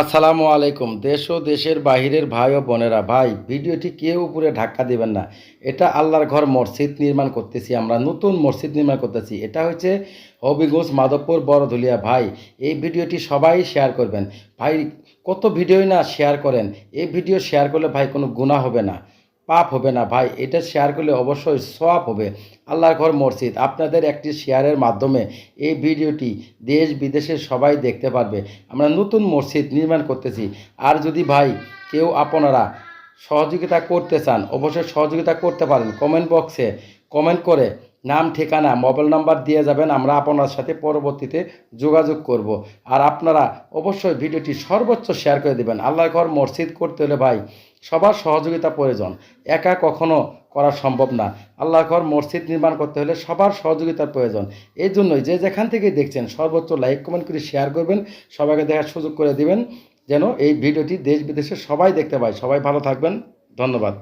আসসালামু আলাইকুম। দেশ ও দেশের বাহিরের ভাই ও বোনেরা, ভাই, ভিডিওটি কেউ উপরে ধাক্কা দেবেন না। এটা আল্লাহর ঘর মসজিদ নির্মাণ করতেছি আমরা, নতুন মসজিদ নির্মাণ করতেছি। এটা হচ্ছে হবিগঞ্জ মাধবপুর বড়ধুলিয়া ভাই। এই ভিডিওটি সবাই শেয়ার করবেন। ভাই, কত ভিডিওই না শেয়ার করেন। এই ভিডিও শেয়ার করলে ভাই কোনো গুণা হবে না। পাপ হবে না ভাই, এটা শেয়ার করলে অবশ্যই সওয়াব হবে। আল্লাহর ঘর মসজিদ, আপনাদের একটি শেয়ারের মাধ্যমে এই ভিডিওটি দেশ বিদেশের সবাই দেখতে পারবে। আমরা নতুন মসজিদ নির্মাণ করতেছি। আর যদি ভাই কেউ আপনারা সহযোগিতা করতে চান, অবশ্যই সহযোগিতা করতে পারেন। কমেন্ট বক্সে কমেন্ট করে নাম, ঠিকানা মোবাইল নাম্বার দিয়ে যাবেন। আমরা আপনার সাথে পরবর্তীতে যোগাযোগ করব। আর আপনারা অবশ্যই ভিডিওটি সর্বোচ্চ শেয়ার করে দেবেন। আল্লাহর ঘর মসজিদ করতে হলে ভাই সবার সহযোগিতা প্রয়োজন। একা কখনো করা সম্ভব না। আল্লাহ ঘর, মসজিদ নির্মাণ করতে হলে সবার সহযোগিতার প্রয়োজন। এই জন্যই যে যেখান থেকে দেখছেন, সর্বোচ্চ লাইক কমেন্ট করে শেয়ার করবেন, সবাইকে দেখার সুযোগ করে দিবেন, যেন এই ভিডিওটি দেশ বিদেশে সবাই দেখতে পায়। সবাই ভালো থাকবেন। ধন্যবাদ।